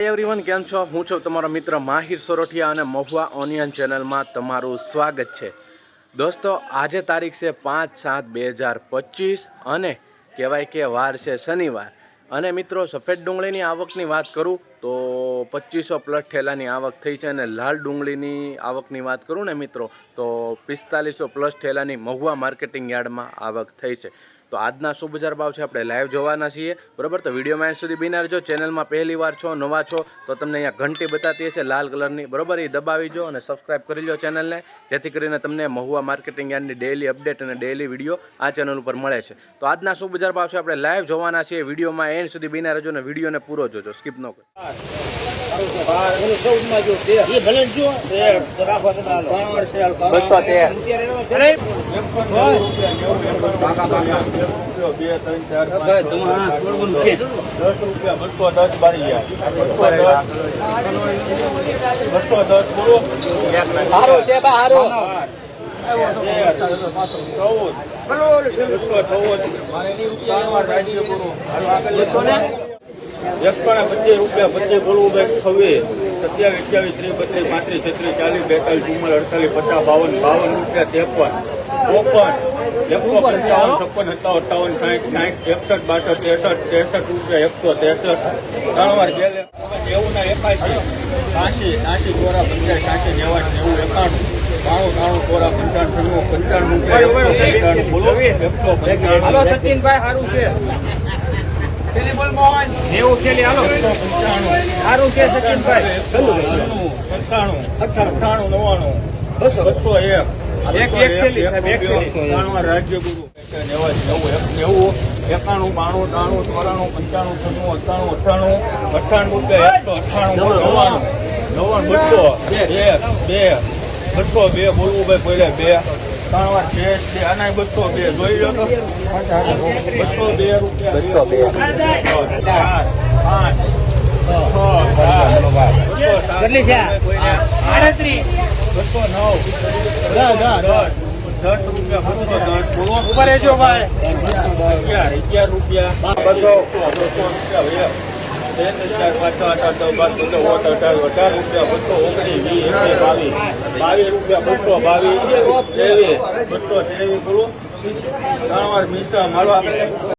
Everyone કેમ છો? હું છું તમારો મિત્ર માહિર સોરઠિયા અને મહુવા ઓનિયન ચેનલમાં તમારું સ્વાગત છે. દોસ્તો, આજે તારીખ છે પાંચ સાત બે હજાર પચીસ અને કહેવાય કે વાર છે શનિવાર. અને મિત્રો, સફેદ ડુંગળીની આવકની વાત કરું તો પચીસો પ્લસ ઠેલાની આવક થઈ છે અને લાલ ડુંગળીની આવકની વાત કરું ને મિત્રો, તો પિસ્તાલીસો પ્લસ ઠેલાની મહુવા માર્કેટિંગ યાર્ડમાં આવક થઈ છે. તો આજના શું બજાર ભાવ છે, આપણે લાઈવ જોવાના છીએ. બરાબર? તો વિડીયોમાં એન્ડ સુધી બિના રહેજો. ચેનલમાં પહેલી વાર છો, નવા છો, તો તમને અહીંયા ઘંટી બતાતી હશે, લાલ કલરની. બરાબર? એ દબાવી જો અને સબસ્ક્રાઈબ કરી લો ચેનલને, જેથી કરીને તમને મહુવા માર્કેટિંગ યાર્ડની ડેલી અપડેટ અને ડેલી વીડિયો આ ચેનલ ઉપર મળે છે. તો આજના શું બજાર ભાવ છે, આપણે લાઈવ જોવાના છીએ. વિડીયોમાં એન્ડ સુધી બિના રહેજો અને વિડીયોને પૂરો જોજો. સ્કીપ ન કરો. બસો તેર બે ત્રણ ચાર બસો દસ બારી ગયા બસો દસ બોલો હારો છે બા હારો ચૌદ બસો ચૌદ બસો ગુરુ એકસો પચીસ રૂપિયા પચીસ બોલવું બે છવ્વીસ સત્યાવીસ અઠ્યાવીસ ત્રીસ બત્રીસ પાંત્રીસ છત્રીસ ચાલીસ બેતાલીસ ચુમ્માલીસ અડતાલીસ પચાસ બાવન બાવન રૂપિયા ત્રેપન. ચોપન. એકસો પંચાવન છપ્પન સત્તાવન અઠાવન સાહીઠ સાહીઠ એકસઠ બાસઠ ત્રેસઠ ત્રેસઠ રૂપિયા એકસો ત્રેસઠ. ત્રણ વાર જે નેવું ના એકાશી કાશી કાશી ચોરા પંચાયત કાશી નેવાસ નેવું એકાણું. બાણું ચોરા પંચાણું પંચાણું રૂપિયા એકસો પંચાણું એકસો પંચાણું. સચિનભાઈ સારું છે. નેવું ખેલી હાલો. સારું છે સચિનભાઈ. સત્તાણું અઠ્ઠાણું નવ્વાણું. બસો બસો એક એક- એક થેલી, એક થેલી. નેવું નેવું એકાણું બાણું ત્રાણું ચોરાણું પંચાણું છન્નું અઠ્ઠાણું અઠ્ઠાણું અઠ્ઠાણું રૂપિયા એકસો અઠ્ઠાણું નવ્વાણું. નવ્વાણું બસો બે બે બસો બે બોલવું ભાઈ પહેલા બે. ત્રણ વાર બે બે આના બસો બે જોઈ લો તો. બસો બે રૂપિયા બસો બે. ચાર પાંચ બસો સાત કેટલી છે? આડત્રીસ બસો નવ. દસ દસ દસ. રૂપિયા બસો દસ. બોલો ઉપર રહેજો ભાઈ. અગિયાર અગિયાર રૂપિયા. બસો. બસો રૂપિયા બાવીસ રૂપિયા બસો ત્રેવીસ બસો ત્રેવીસ ત્રણ વાર મારવા